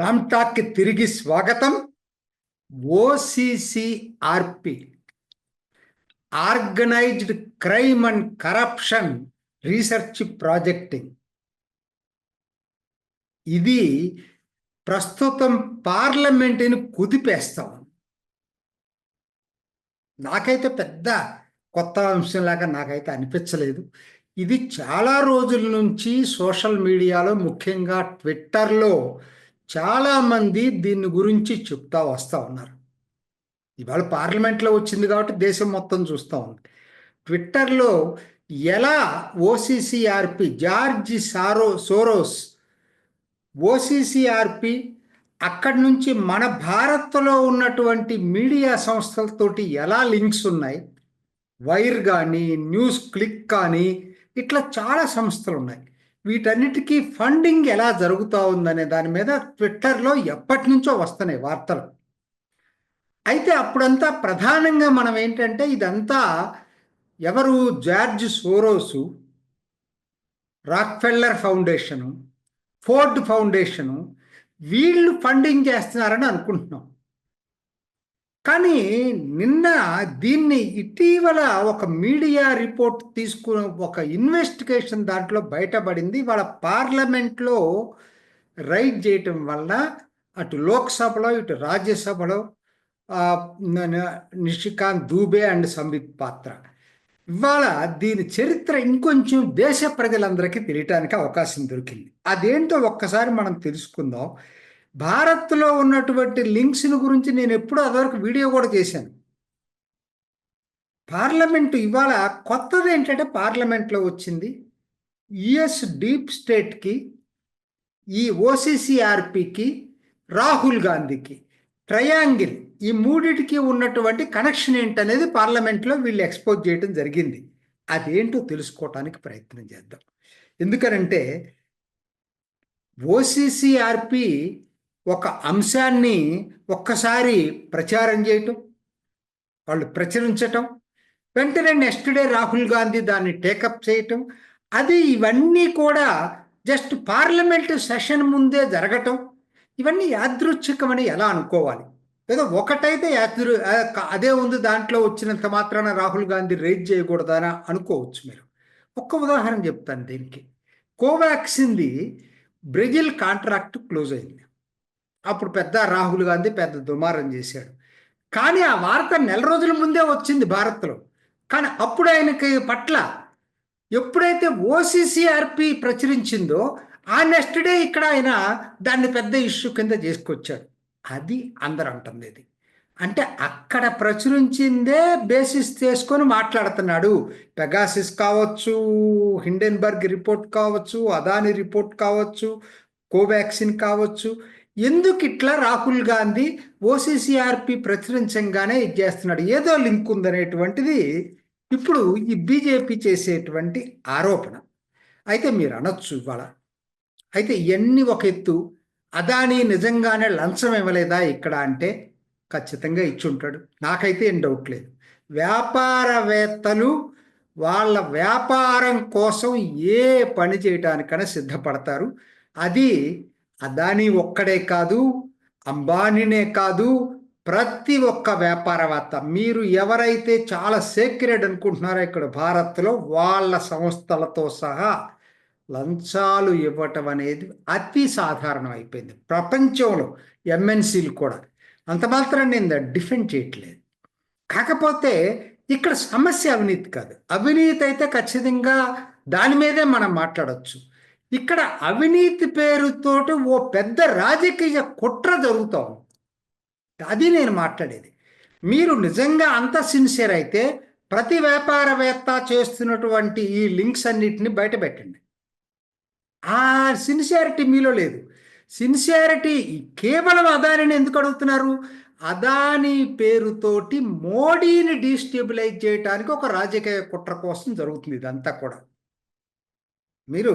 రామ్టాక్కి తిరిగి స్వాగతం. OCCRP organized crime and corruption research projecting. ఇది ప్రస్తుతం పార్లమెంటుని కుదిపేస్తాం. నాకైతే పెద్ద కొత్త అంశంలాగా నాకైతే అనిపించలేదు. ఇది చాలా రోజుల నుంచి సోషల్ మీడియాలో ముఖ్యంగా ట్విట్టర్లో చాలామంది దీని గురించి చెప్తా వస్తూ ఉన్నారు. ఇవాళ పార్లమెంట్లో వచ్చింది కాబట్టి దేశం మొత్తం చూస్తూ ఉంది. ట్విట్టర్లో ఎలా O C C R P George సారో Soros O C C R P అక్కడి నుంచి మన భారత్లో ఉన్నటువంటి మీడియా సంస్థలతోటి ఎలా లింక్స్ ఉన్నాయి? వైర్ కానీ న్యూస్ క్లిక్ కానీ ఇట్లా చాలా సంస్థలు ఉన్నాయి. వీటన్నిటికీ ఫండింగ్ ఎలా జరుగుతూ ఉందనే దాని మీద ట్విట్టర్లో ఎప్పటి నుంచో వస్తున్నాయి వార్తలు. అయితే అప్పుడంతా ప్రధానంగా మనం ఏంటంటే ఇదంతా ఎవరు? George Soros Rockefeller foundation Ford foundation వీళ్ళు ఫండింగ్ చేస్తున్నారని అనుకుంటున్నాం. కానీ నిన్న దీన్ని ఇటీవల ఒక మీడియా రిపోర్ట్ తీసుకున్న ఒక ఇన్వెస్టిగేషన్ దాంట్లో బయటపడింది. వాళ్ళ పార్లమెంట్లో రైడ్ చేయటం వల్ల అటు లోక్సభలో ఇటు రాజ్యసభలో నిషికాంత్ దూబే అండ్ సంబిత్ పాత్ర. ఇవాళ దీని చరిత్ర ఇంకొంచెం దేశ ప్రజలందరికీ తెలియటానికి అవకాశం దొరికింది. అదేంటో ఒక్కసారి మనం తెలుసుకుందాం. భారత్లో ఉన్నటువంటి లింక్స్ని గురించి నేను ఎప్పుడూ అదివరకు వీడియో కూడా చేశాను. పార్లమెంటు ఇవాళ కొత్తది ఏంటంటే పార్లమెంట్లో వచ్చింది. యుఎస్ డీప్ స్టేట్కి ఈ ఓసీసీఆర్పికి రాహుల్ గాంధీకి ట్రయాంగిల్ ఈ మూడిటికి ఉన్నటువంటి కనెక్షన్ ఏంటనేది పార్లమెంట్లో వీళ్ళు ఎక్స్పోజ్ చేయడం జరిగింది. అదేంటో తెలుసుకోవటానికి ప్రయత్నం చేద్దాం. ఎందుకనంటే ఓసీసీఆర్పి ఒక అంశాన్ని ఒక్కసారి ప్రచారం చేయటం వాళ్ళు ప్రచురించటం వెంటనే నెక్స్ట్ డే రాహుల్ గాంధీ దాన్ని టేకప్ చేయటం అది ఇవన్నీ కూడా జస్ట్ పార్లమెంటు సెషన్ ముందే జరగటం ఇవన్నీ యాదృచ్ఛికమని ఎలా అనుకోవాలి? ఏదో ఒకటైతే యాదృ అదే ఉంది దాంట్లో వచ్చినంత మాత్రాన రాహుల్ గాంధీ రైజ్ చేయకూడదని అనుకోవచ్చు మీరు. ఒక్క ఉదాహరణ చెప్తాను దీనికి. కోవాక్సిన్ది బ్రెజిల్ కాంట్రాక్ట్ క్లోజ్ అయింది. అప్పుడు పెద్ద రాహుల్ గాంధీ పెద్ద దుమారం చేశాడు. కానీ ఆ వార్త నెల రోజుల ముందే వచ్చింది భారత్లో. కానీ అప్పుడు ఆయనకి పట్ల ఎప్పుడైతే ఓసీసీఆర్పి ప్రచురించిందో ఆ నెక్స్ట్ డే ఇక్కడ ఆయన దాన్ని పెద్ద ఇష్యూ కింద చేసుకొచ్చాడు. అది అందరు అంటుంది ఇది. అంటే అక్కడ ప్రచురించిందే బేసిస్ చేసుకొని మాట్లాడుతున్నాడు. పెగాసిస్ కావచ్చు హిండెన్బర్గ్ రిపోర్ట్ కావచ్చు అదాని రిపోర్ట్ కావచ్చు కోవాక్సిన్ కావచ్చు. ఎందుకు ఇట్లా రాహుల్ గాంధీ ఓసీసీఆర్పి ప్రచురించంగానే ఇది చేస్తున్నాడు? ఏదో లింక్ ఉందనేటువంటిది ఇప్పుడు ఈ బీజేపీ చేసేటువంటి ఆరోపణ. అయితే మీరు అనొచ్చు ఇవాళ. అయితే ఇవన్నీ ఒక ఎత్తు? అదాని నిజంగానే లంచం ఇవ్వలేదా ఇక్కడ అంటే? ఖచ్చితంగా ఇచ్చుంటాడు. నాకైతే ఏం డౌట్ లేదు. వ్యాపారవేత్తలు వాళ్ళ వ్యాపారం కోసం ఏ పని చేయటానికైనా సిద్ధపడతారు. అది అదానీ ఒక్కడే కాదు అంబానీనే కాదు ప్రతి ఒక్క వ్యాపారవేత్త. మీరు ఎవరైతే చాలా సేక్రెడ్ అనుకుంటున్నారో ఇక్కడ భారత్లో వాళ్ళ సంస్థలతో సహా లంచాలు ఇవ్వటం అనేది అతి సాధారణం అయిపోయింది. ప్రపంచంలో ఎంఎన్సీలు కూడా. అంత మాత్రం నేను డిఫెండ్ చేయట్లేదు. కాకపోతే ఇక్కడ సమస్య అవినీతి కాదు. అవినీతి అయితే ఖచ్చితంగా దాని మీదే మనం మాట్లాడచ్చు. ఇక్కడ అవినీతి పేరుతోటి ఓ పెద్ద రాజకీయ కుట్ర జరుగుతాం అది నేను మాట్లాడేది. మీరు నిజంగా అంత సిన్సియర్ అయితే ప్రతి వ్యాపారవేత్త చేస్తున్నటువంటి ఈ లింక్స్ అన్నిటిని బయటపెట్టండి ఆ సిన్సియారిటీ మీలో లేదు. సిన్సియారిటీ కేవలం అదానిని ఎందుకు అడుగుతున్నారు? అదాని పేరుతోటి మోడీని డీస్టెబిలైజ్ చేయడానికి ఒక రాజకీయ కుట్ర కోసం జరుగుతుంది ఇదంతా కూడా. మీరు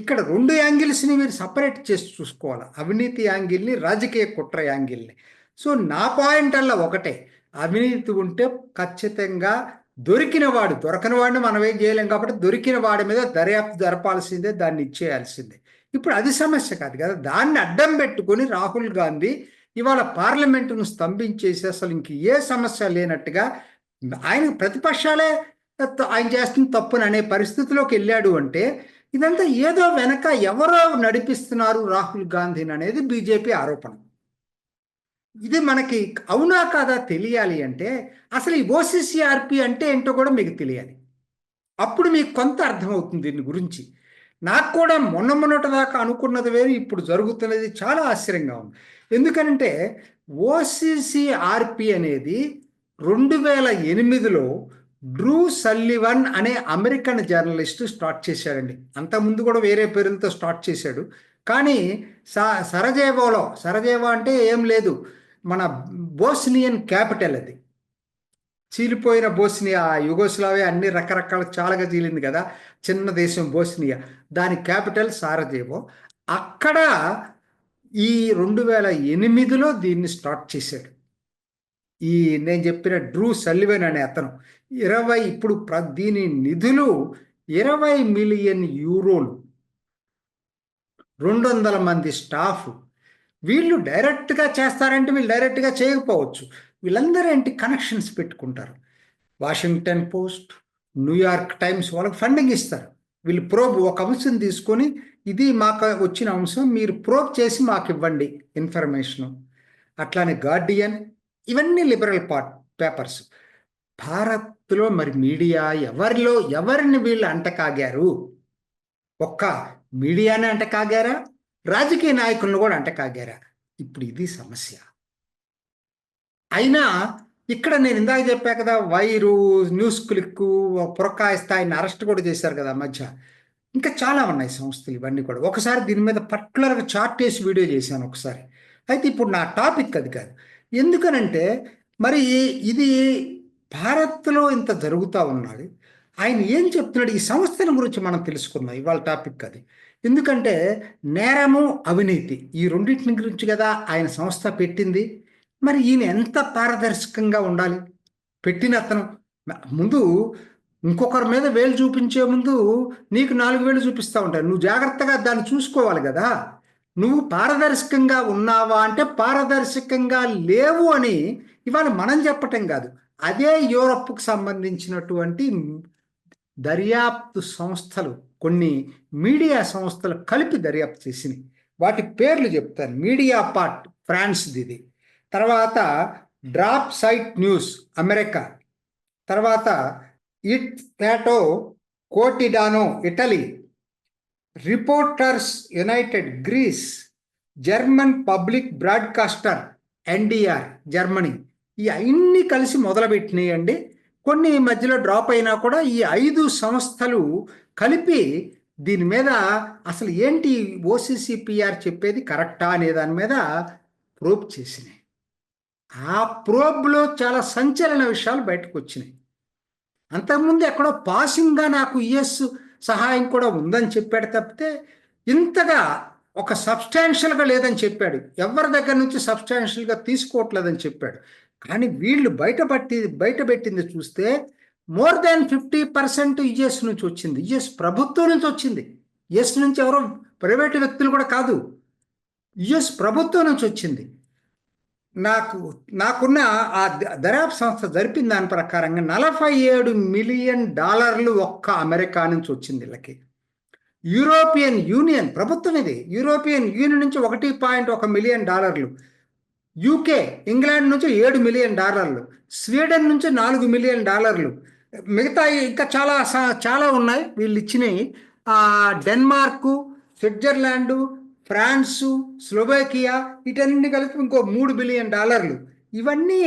ఇక్కడ రెండు యాంగిల్స్ని మీరు సపరేట్ చేసి చూసుకోవాలి. అవినీతి యాంగిల్ని రాజకీయ కుట్ర యాంగిల్ని. సో నా పాయింట్ అలా ఒకటే. అవినీతి ఉంటే ఖచ్చితంగా దొరికిన వాడు దొరకని వాడిని మనం ఏం చేయలేం కాబట్టి దొరికిన వాడి మీద దర్యాప్తు జరపాల్సిందే దాన్ని ఇచ్చేయాల్సిందే. ఇప్పుడు అది సమస్య కాదు కదా. దాన్ని అడ్డం పెట్టుకొని రాహుల్ గాంధీ ఇవాళ పార్లమెంటును స్తంభించేసి అసలు ఇంక ఏ సమస్య లేనట్టుగా ఆయన ప్రతిపక్షాలే ఆయన చేస్తున్న తప్పుని అనే పరిస్థితిలోకి వెళ్ళాడు అంటే ఇదంతా ఏదో వెనక ఎవరో నడిపిస్తున్నారు రాహుల్ గాంధీని అనేది బీజేపీ ఆరోపణ. ఇది మనకి అవునా కాదా తెలియాలి అంటే అసలు ఈ ఓసీసీఆర్పి అంటే ఏంటో కూడా మీకు తెలియాలి. అప్పుడు మీకు కొంత అర్థమవుతుంది దీని గురించి. నాకు కూడా మొన్న మొన్నటి దాకా అనుకున్నది వేరు ఇప్పుడు జరుగుతున్నది చాలా ఆశ్చర్యంగా ఉంది. ఎందుకంటే ఓసీసీఆర్పి అనేది రెండు వేల ఎనిమిదిలో డ్రూ సల్లివన్ అనే అమెరికన్ జర్నలిస్ట్ స్టార్ట్ చేశాడండి. అంతకుముందు కూడా వేరే పేరులతో స్టార్ట్ చేశాడు. కానీ స సరజేవోలో సరజేవో అంటే ఏం లేదు. మన బోస్నియన్ క్యాపిటల్ అది. చీలిపోయిన బోస్నియా యుగోస్లావే అన్ని రకరకాల చాలాగా చీలింది కదా. చిన్న దేశం బోస్నియా. దాని క్యాపిటల్ సారజేవో. అక్కడ ఈ రెండు వేల ఎనిమిదిలో దీన్ని స్టార్ట్ చేశాడు. ఈ నేను చెప్పిన డ్రూ సల్లివెన్ అనే అతను. ఇరవై ఇప్పుడు ప్ర దీని నిధులు ఇరవై మిలియన్ యూరోలు. రెండు వందల మంది స్టాఫ్. వీళ్ళు డైరెక్ట్గా చేస్తారంటే వీళ్ళు డైరెక్ట్గా చేయకపోవచ్చు. వీళ్ళందరూ ఏంటి కనెక్షన్స్ పెట్టుకుంటారు. Washington Post New York Times వాళ్ళకి ఫండింగ్ ఇస్తారు. వీళ్ళు ప్రోబ్ ఒక అంశం తీసుకొని ఇది మాకు వచ్చిన అంశం మీరు ప్రోబ్ చేసి మాకు ఇవ్వండి ఇన్ఫర్మేషను. అట్లానే గార్డియన్ ఇవన్నీ లిబరల్ పార్ట్ పేపర్స్. భారత్లో మరి మీడియా ఎవరిలో ఎవరిని వీళ్ళు అంటకాగారు? ఒక్క మీడియానే అంటకాగారా? రాజకీయ నాయకులను కూడా అంటకాగారా? ఇప్పుడు ఇది సమస్య. అయినా ఇక్కడ నేను ఇందాక చెప్పా కదా వైరు న్యూస్ క్లిక్ పురకాయిస్తే ఆయన అరెస్ట్ కూడా చేశారు కదా మధ్య. ఇంకా చాలా ఉన్నాయి సంస్థలు ఇవన్నీ కూడా. ఒకసారి దీని మీద పర్టికులర్గా చార్ట్ వేసి వీడియో చేశాను ఒకసారి. అయితే ఇప్పుడు నా టాపిక్ అది కాదు. ఎందుకనంటే మరి ఇది భారత్లో ఇంత జరుగుతూ ఉన్నది ఆయన ఏం చెప్తున్నాడు? ఈ సంస్థల గురించి మనం తెలుసుకుందాం. ఇవాళ టాపిక్ అది. ఎందుకంటే నేరము అవినీతి ఈ రెండింటిని గురించి కదా ఆయన సంస్థ పెట్టింది. మరి ఈయన ఎంత పారదర్శకంగా ఉండాలి? పెట్టిన అతను. ముందు ఇంకొకరి మీద వేలు చూపించే ముందు నీకు నాలుగు వేలు చూపిస్తూ ఉంటాయి నువ్వు జాగ్రత్తగా దాన్ని చూసుకోవాలి కదా. నువ్వు పారదర్శకంగా ఉన్నావా అంటే పారదర్శకంగా లేవు అని ఇవాళ మనం చెప్పటం కాదు. అదే యూరప్కు సంబంధించినటువంటి దర్యాప్తు సంస్థలు కొన్ని మీడియా సంస్థలు కలిపి దర్యాప్తు చేసినాయి. వాటి పేర్లు చెప్తాను. మీడియా పార్ట్ ఫ్రాన్స్ది ఇది తర్వాత డ్రాప్ సైట్ న్యూస్ అమెరికా. తర్వాత Il Fatto Quotidiano Italy. Reporters United Greece. German public broadcaster NDR Germany. ఈ అన్ని కలిసి మొదలుపెట్టినాయండి. కొన్ని మధ్యలో డ్రాప్ అయినా కూడా ఈ ఐదు సంస్థలు కలిపి దీని మీద అసలు ఏంటి ఓసీసీపీఆర్ చెప్పేది కరెక్టా అనే దాని మీద ప్రోబ్ చేసినాయి. ఆ ప్రోబ్లో చాలా సంచలన విషయాలు బయటకు వచ్చినాయి. అంతకుముందు ఎక్కడో పాసింగ్గా నాకు యుఎస్ సహాయం కూడా ఉందని చెప్పాడు తప్పితే ఇంతగా ఒక సబ్స్టాన్షియల్గా లేదని చెప్పాడు. ఎవరి దగ్గర నుంచి సబ్స్టాన్షియల్గా తీసుకోవట్లేదని చెప్పాడు. కానీ వీళ్ళు బయటపట్టి బయటపెట్టింది చూస్తే more than fifty percent US నుంచి వచ్చింది. యుఎస్ ప్రభుత్వం నుంచి వచ్చింది. యుఎస్ నుంచి ఎవరో ప్రైవేటు వ్యక్తులు కూడా కాదు. యుఎస్ ప్రభుత్వం నుంచి వచ్చింది. నాకు నాకున్న ఆ దర్యాప్తు సంస్థ జరిపిన దాని ప్రకారంగా నలభై ఏడు మిలియన్ డాలర్లు ఒక్క అమెరికా నుంచి వచ్చింది వీళ్ళకి. యూరోపియన్ యూనియన్ ప్రభుత్వం ఇది. యూరోపియన్ యూనియన్ నుంచి ఒకటి పాయింట్ ఒక మిలియన్ డాలర్లు. యూకే ఇంగ్లాండ్ నుంచి ఏడు మిలియన్ డాలర్లు స్వీడన్ నుంచి నాలుగు మిలియన్ డాలర్లు. మిగతా ఇంకా చాలా చాలా ఉన్నాయి వీళ్ళు ఇచ్చినవి. డెన్మార్కు స్విట్జర్లాండు ఫ్రాన్సు స్లోవేకియా వీటన్ని కలిపి ఇంకో మూడు బిలియన్ డాలర్లు. ఇవన్నీ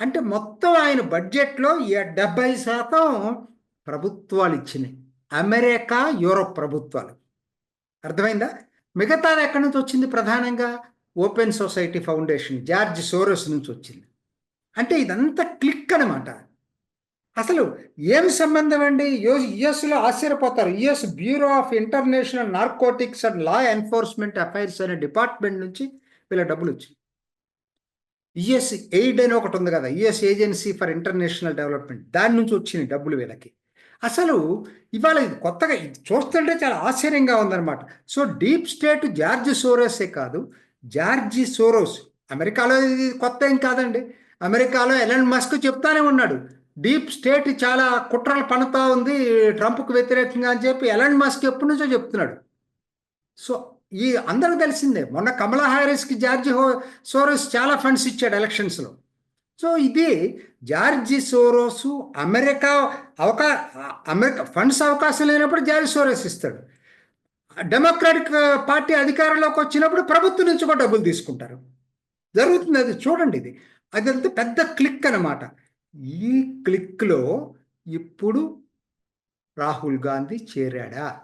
అంటే మొత్తం ఆయన బడ్జెట్లో డెబ్బై శాతం ప్రభుత్వాలు ఇచ్చినాయి అమెరికా యూరోప్ ప్రభుత్వాలు. అర్థమైందా? మిగతా ఎక్కడి నుంచి వచ్చింది ప్రధానంగా? Open Society Foundation George Soros నుంచి వచ్చింది. అంటే ఇదంతా క్లిక్ అనమాట అసలు ఏం సంబంధం అండి? యుఎస్లో ఆశ్చర్యపోతారు. US Bureau of International Narcotics and Law Enforcement Affairs అనే డిపార్ట్మెంట్ నుంచి వీళ్ళ డబ్బులు వచ్చాయి. యుఎస్ ఎయిడ్ అని ఒకటి ఉంది కదా US Agency for International Development. దాని నుంచి వచ్చినాయి డబ్బులు వీళ్ళకి. అసలు ఇవాళ ఇది కొత్తగా ఇది చూస్తుంటే చాలా ఆశ్చర్యంగా ఉందన్నమాట. సో డీప్ స్టేట్ జార్జ్ సోరోసే కాదు జార్జి సోరోస్ అమెరికాలో ఇది కొత్త ఏం కాదండి. అమెరికాలో ఎలన్ మస్క్ చెప్తానే ఉన్నాడు డీప్ స్టేట్ చాలా కుట్రలు పనుతా ఉంది ట్రంప్కు వ్యతిరేకంగా అని చెప్పి ఎలన్ మస్క్ ఎప్పటి నుంచో చెప్తున్నాడు. సో ఈ అందరికి తెలిసిందే మొన్న కమలా హారిస్కి జార్జి హో సోరోస్ చాలా ఫండ్స్ ఇచ్చాడు ఎలక్షన్స్లో. సో ఇది జార్జి సోరోసు అమెరికా అవకా అమెరికా ఫండ్స్ అవకాశం లేనప్పుడు జార్జి సోరోస్ ఇస్తాడు. డెమోక్రాటిక్ పార్టీ అధికారంలోకి వచ్చినప్పుడు ప్రభుత్వం నుంచి కూడా డబ్బులు తీసుకుంటారు. జరుగుతుంది అది. చూడండి ఇది. అదంతా పెద్ద క్లిక్ అనమాట ఈ క్లిక్లో ఇప్పుడు రాహుల్ గాంధీ చేరాడా?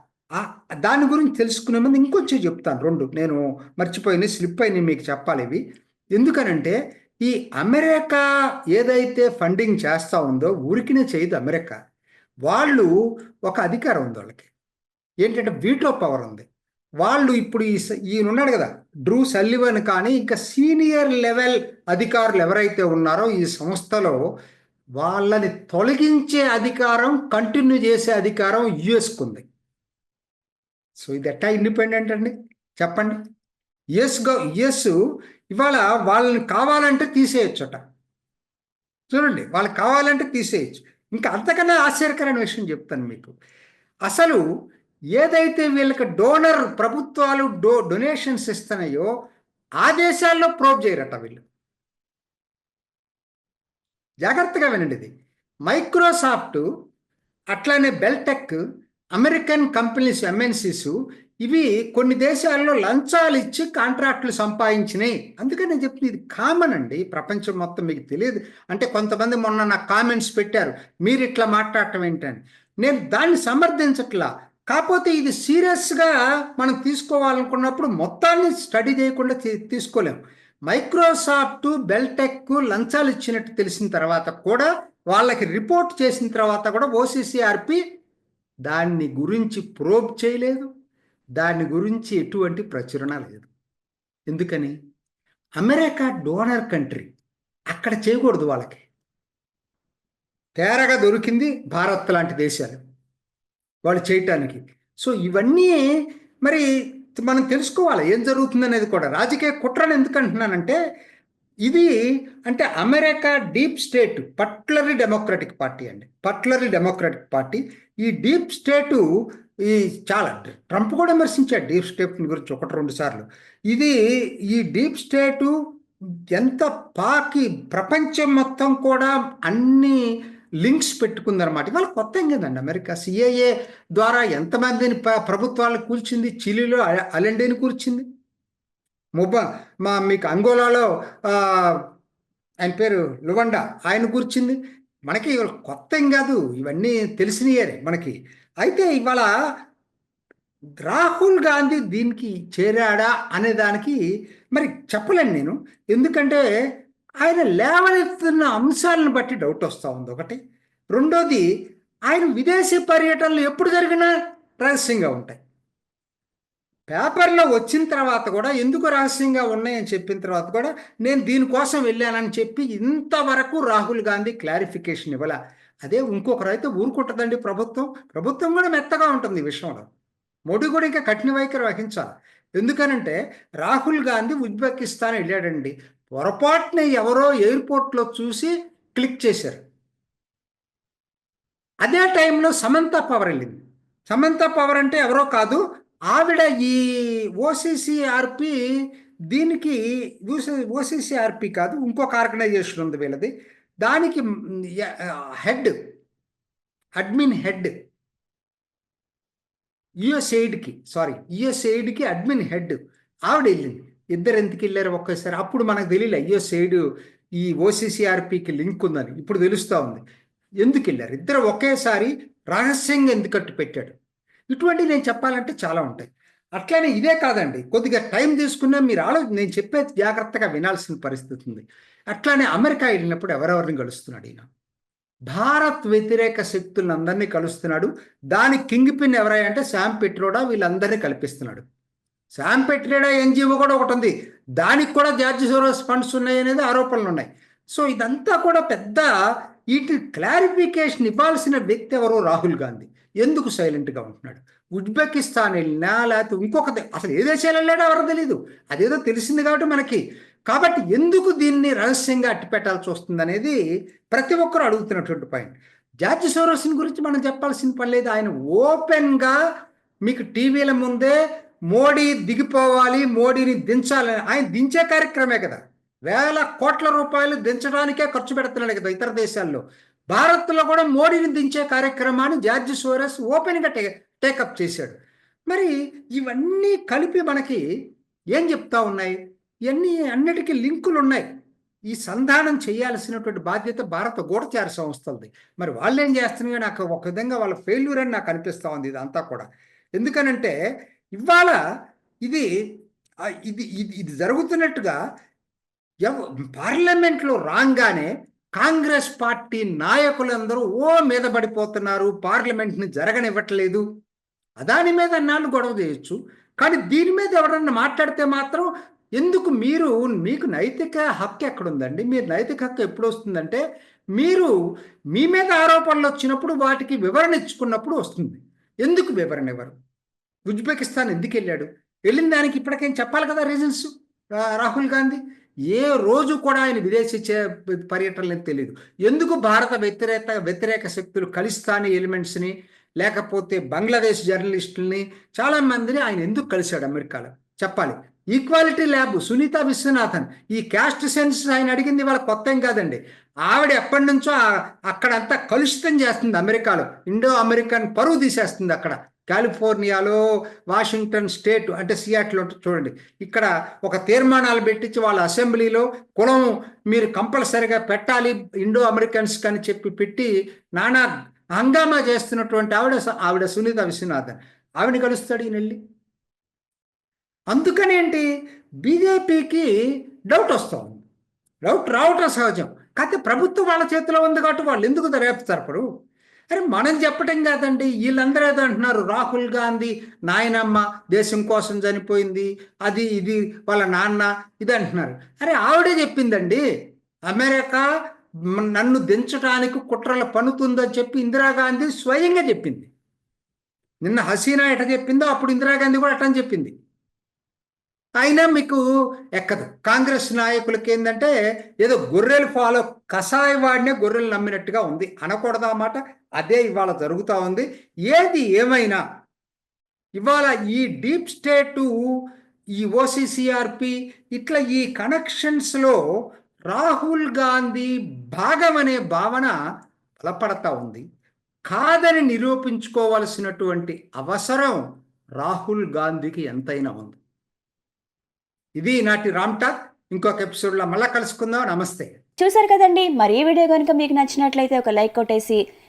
దాని గురించి తెలుసుకునే ముందు ఇంకొంచెం చెప్తాను. రెండు నేను మర్చిపోయిన స్లిప్ అయిన మీకు చెప్పాలి ఇవి. ఎందుకనంటే ఈ అమెరికా ఏదైతే ఫండింగ్ చేస్తూ ఉందో ఊరికినే చేయదు అమెరికా. వాళ్ళు ఒక అధికారం ఉంది వాళ్ళకి. ఏంటంటే వీటో పవర్ ఉంది. వాళ్ళు ఇప్పుడు ఈ ఈయన ఉన్నాడు కదా డ్రూ సల్లివన్ కానీ ఇంకా సీనియర్ లెవెల్ అధికారులు ఎవరైతే ఉన్నారో ఈ సంస్థలో వాళ్ళని తొలగించే అధికారం కంటిన్యూ చేసే అధికారం యుఎస్కుంది. సో ఇది ఎట్టా ఇండిపెండెంట్ అండి? చెప్పండి. యుఎస్ గో యుఎస్ ఇవాళ వాళ్ళని కావాలంటే తీసేయచ్చట. చూడండి వాళ్ళకి కావాలంటే తీసేయచ్చు. ఇంకా అంతకన్నా ఆశ్చర్యకరమైన విషయం చెప్తాను మీకు. అసలు ఏదైతే వీళ్ళకి డోనర్ ప్రభుత్వాలు డో డొనేషన్స్ ఇస్తున్నాయో ఆ దేశాల్లో ప్రోబ్ చేయరట వీళ్ళు. జాగ్రత్తగా వినండి ఇది. మైక్రోసాఫ్ట్ అట్లానే బెల్టెక్ అమెరికన్ కంపెనీస్ ఎంఎన్సీస్ ఇవి కొన్ని దేశాల్లో లంచాలు ఇచ్చి కాంట్రాక్టులు సంపాదించినాయి. అందుకని నేను చెప్తుంది ఇది కామన్ అండి. ప్రపంచం మొత్తం మీకు తెలియదు. అంటే కొంతమంది మొన్న నాకు కామెంట్స్ పెట్టారు. మీరు ఇట్లా మాట్లాడటం ఏంటని. నేను దాన్ని సమర్థించట్లా. కాకపోతే ఇది సీరియస్గా మనం తీసుకోవాలనుకున్నప్పుడు మొత్తాన్ని స్టడీ చేయకుండా తీసుకోలేము మైక్రోసాఫ్ట్ బెల్టెక్ లంచాలు ఇచ్చినట్టు తెలిసిన తర్వాత కూడా వాళ్ళకి రిపోర్ట్ చేసిన తర్వాత కూడా ఓసీసీఆర్పి దాన్ని గురించి ప్రోబ్ చేయలేదు. దాని గురించి ఎటువంటి ప్రచురణ లేదు. ఎందుకని? అమెరికా డోనర్ కంట్రీ అక్కడ చేయకూడదు వాళ్ళకి. తేరగా దొరికింది భారత్ లాంటి దేశాలు. వాళ్ళు చేయటానికి. సో ఇవన్నీ మరి మనం తెలుసుకోవాలి ఏం జరుగుతుంది అనేది కూడా. రాజకీయ కుట్రను ఎందుకు అంటున్నానంటే ఇది అంటే అమెరికా డీప్ స్టేట్ పట్లరీ డెమోక్రటిక్ పార్టీ అండి. పట్లరీ డెమోక్రటిక్ పార్టీ. ఈ డీప్ స్టేటు ఈ చాలా ట్రంప్ కూడా విమర్శించాడు డీప్ స్టేట్ గురించి ఒకటి రెండు సార్లు. ఇది ఈ డీప్ స్టేటు ఎంత పాకి ప్రపంచం మొత్తం కూడా అన్ని లింక్స్ పెట్టుకుందనమాట ఇవాళ కొత్త ఏం కదండి అమెరికా? సిఏఏ ద్వారా ఎంతమందిని ప్రభుత్వాలు కూల్చింది? చిలీలో అలెండేని కూర్చింది ముబా మా మీకు అంగోలాలో ఆయన పేరు లువండా ఆయన కూర్చింది? మనకి ఇవాళ కొత్త ఏం కాదు ఇవన్నీ తెలిసినయే మనకి. అయితే ఇవాళ రాహుల్ గాంధీ దీనికి చేరాడా అనే దానికి మరి చెప్పలేను నేను. ఎందుకంటే ఆయన లేవనెత్తున్న అంశాలను బట్టి డౌట్ వస్తూ ఉంది. ఒకటి. రెండోది ఆయన విదేశీ పర్యటనలు ఎప్పుడు జరిగినా రహస్యంగా ఉంటాయి. పేపర్లో వచ్చిన తర్వాత కూడా ఎందుకు రహస్యంగా ఉన్నాయని చెప్పిన తర్వాత కూడా నేను దీనికోసం వెళ్ళానని చెప్పి ఇంతవరకు రాహుల్ గాంధీ క్లారిఫికేషన్ ఇవ్వాల. అదే ఇంకొకరు అయితే ఊరుకుంటుందండి ప్రభుత్వం. ప్రభుత్వం కూడా మెత్తగా ఉంటుంది ఈ విషయంలో. మోడీ కూడా ఇంకా కఠిన వైఖరి వహించాలి. ఎందుకనంటే రాహుల్ గాంధీ ఉజ్బెకిస్తాన్ వెళ్ళాడండి. పొరపాటున ఎవరో ఎయిర్పోర్ట్లో చూసి క్లిక్ చేశారు. అదే టైంలో సమంత పవర్ వెళ్ళింది. సమంత పవర్ అంటే ఎవరో కాదు ఆవిడ ఈ ఓసీసీఆర్పి దీనికి ఓసీసీఆర్పి కాదు ఇంకొక ఆర్గనైజేషన్ ఉంది వీళ్ళది. దానికి హెడ్ అడ్మిన్ హెడ్ యుఎస్ఎయిడ్కి సారీ యుఎస్ఎయిడ్కి అడ్మిన్ హెడ్ ఆవిడ వెళ్ళింది. ఇద్దరు ఎందుకు వెళ్ళారు ఒక్కసారి? అప్పుడు మనకు తెలియలే యుఎస్ఎయిడ్ ఈ ఓసీసీఆర్పికి లింక్ ఉందని. ఇప్పుడు తెలుస్తూ ఉంది. ఎందుకు వెళ్ళారు? ఇద్దరు ఒకేసారి రహస్యంగా ఎందుకు కట్టు పెట్టాడు? ఇటువంటివి నేను చెప్పాలంటే చాలా ఉంటాయి. అట్లనే ఇదే కాదండి. కొద్దిగా టైం తీసుకున్నా మీరు ఆలో నేను చెప్పేది జాగ్రత్తగా వినాల్సిన పరిస్థితి ఉంది. అట్లానే అమెరికా వెళ్ళినప్పుడు ఎవరెవరిని కలుస్తున్నాడు ఈయన? భారత్ వ్యతిరేక శక్తులను అందరినీ కలుస్తున్నాడు. దాని కింగ్ పిన్ ఎవరై అంటే శామ్ పెట్రోడా వీళ్ళందరినీ కల్పిస్తున్నాడు. శామ్ పెట్రోడా ఎన్జిఓ కూడా ఒకటి ఉంది. దానికి కూడా జార్జి సోరోస్ ఫండ్స్ ఉన్నాయి అనేది ఆరోపణలు ఉన్నాయి. సో ఇదంతా కూడా పెద్ద వీటి క్లారిఫికేషన్ ఇవ్వాల్సిన వ్యక్తి ఎవరో రాహుల్ గాంధీ. ఎందుకు సైలెంట్గా ఉంటున్నాడు? ఉజ్బెకిస్తాన్ వెళ్ళినా లేకపోతే ఇంకొక దే- అసలు ఏ దేశాలు వెళ్ళాడో ఎవరో తెలియదు అదేదో తెలిసింది కాబట్టి మనకి. కాబట్టి ఎందుకు దీన్ని రహస్యంగా అట్టిపెట్టాల్సి వస్తుంది అనేది ప్రతి ఒక్కరు అడుగుతున్నటువంటి పాయింట్. జార్జ్ సోరోసిన్ గురించి మనం చెప్పాల్సిన పని లేదు. ఆయన ఓపెన్గా మీకు టీవీల ముందే మోడీ దిగిపోవాలి మోడీని దించాలని. ఆయన దించే కార్యక్రమే కదా. వేల కోట్ల రూపాయలు దించడానికే ఖర్చు పెడుతున్నాడు కదా ఇతర దేశాల్లో. భారత్లో కూడా మోడీని దించే కార్యక్రమాన్ని జార్జ్ సోరస్ ఓపెన్గా టే టేకప్ చేశాడు. మరి ఇవన్నీ కలిపి మనకి ఏం చెప్తా ఉన్నాయి? ఇవన్నీ అన్నిటికీ లింకులు ఉన్నాయి. ఈ సంధానం చేయాల్సినటువంటి బాధ్యత భారత గూఢచార సంస్థలది. మరి వాళ్ళు ఏం చేస్తున్నాయో నాకు ఒక విధంగా వాళ్ళ ఫెయిల్యూర్ అని నాకు అనిపిస్తూ ఉంది ఇదంతా కూడా. ఎందుకనంటే ఇవాళ ఇది ఇది ఇది ఇది జరుగుతున్నట్టుగా ఎవ పార్లమెంట్లో రాగానే కాంగ్రెస్ పార్టీ నాయకులందరూ ఓ మీద పడిపోతున్నారు పార్లమెంట్ని జరగనివ్వట్లేదు. అదాని మీద అన్నాళ్ళు గొడవ చేయొచ్చు. కానీ దీని మీద ఎవరన్నా మాట్లాడితే మాత్రం ఎందుకు మీరు మీకు నైతిక హక్కు ఎక్కడుందండి? మీరు నైతిక హక్కు ఎప్పుడు వస్తుందంటే మీరు మీ మీద ఆరోపణలు వచ్చినప్పుడు వాటికి వివరణ ఇచ్చుకున్నప్పుడు వస్తుంది. ఎందుకు వివరణ ఇవ్వరు? ఉజ్బెకిస్తాన్ ఎందుకు వెళ్ళాడు? వెళ్ళిన దానికి ఇప్పటికేం చెప్పాలి కదా రీజన్స్? రాహుల్ గాంధీ? ఏ రోజు కూడా ఆయన విదేశీ చే- పర్యటనలు తెలియదు. ఎందుకు భారత వ్యతిరేక వ్యతిరేక శక్తులు ఖలిస్తానీ ఎలిమెంట్స్ని లేకపోతే బంగ్లాదేశ్ జర్నలిస్టుల్ని చాలా మందిని ఆయన ఎందుకు కలిశాడు అమెరికాలో? చెప్పాలి. ఈక్వాలిటీ ల్యాబ్ సునీత విశ్వనాథన్ ఈ క్యాస్ట్ సెన్స్ ఆయన అడిగింది వాళ్ళ కొత్త ఏం కాదండి. ఆవిడ ఎప్పటి నుంచో అక్కడంతా కలుషితం చేస్తుంది అమెరికాలో. ఇండో అమెరికన్ పరువు తీసేస్తుంది అక్కడ. కాలిఫోర్నియాలో వాషింగ్టన్ స్టేట్ అంటే సియాట్లో చూడండి. ఇక్కడ ఒక తీర్మానాలు పెట్టించి వాళ్ళ అసెంబ్లీలో కులం మీరు కంపల్సరిగా పెట్టాలి ఇండో అమెరికన్స్ అని చెప్పి పెట్టి నానా హంగామా చేస్తున్నటువంటి ఆవిడ ఆవిడ సునీత విశ్వనాథన్. ఆవిడ కలుస్తాడు ఈయన వెళ్ళి అందుకని ఏంటి? బీజేపీకి డౌట్ వస్తుంది. డౌట్ రావటం సహజం. కాకపోతే ప్రభుత్వం వాళ్ళ చేతిలో ఉంది కాబట్టి వాళ్ళు ఎందుకు రేపు జరపరు? అరే మనం చెప్పటం కాదండి. వీళ్ళందరూ ఏదో అంటున్నారు. రాహుల్ గాంధీ నాయనమ్మ దేశం కోసం చనిపోయింది అది ఇది వాళ్ళ నాన్న ఇది అంటున్నారు. అరే ఆవిడే చెప్పిందండి. అమెరికా నన్ను దించడానికి కుట్రలు పనుతుందని చెప్పి ఇందిరాగాంధీ స్వయంగా చెప్పింది. నిన్న హసీనా ఎట చెప్పిందో అప్పుడు ఇందిరాగాంధీ కూడా అటని చెప్పింది. అయినా మీకు ఎక్కదు. కాంగ్రెస్ నాయకులకి ఏంటంటే ఏదో గొర్రెలు ఫాలో కషాయవాడినే గొర్రెలు నమ్మినట్టుగా ఉంది. అనకూడదా మాట అదే ఇవాళ జరుగుతూ ఉంది. ఏది ఏమైనా ఇవాళ ఈ డీప్ స్టేటు ఈ ఓసీసీఆర్పి ఇట్లా ఈ కనెక్షన్స్లో రాహుల్ గాంధీ భాగం అనే భావన బలపడతా ఉంది. కాదని నిరూపించుకోవలసినటువంటి అవసరం రాహుల్ గాంధీకి ఎంతైనా ఉంది. ఇది నాటి రామ్టాక్ ఇంకొక ఎపిసోడ్లో మళ్ళీ కలుసుకుందాం. నమస్తే. చూసారు కదండి. మరి ఈ వీడియో కనుక మీకు నచ్చినట్లయితే ఒక లైక్ కొట్టేసి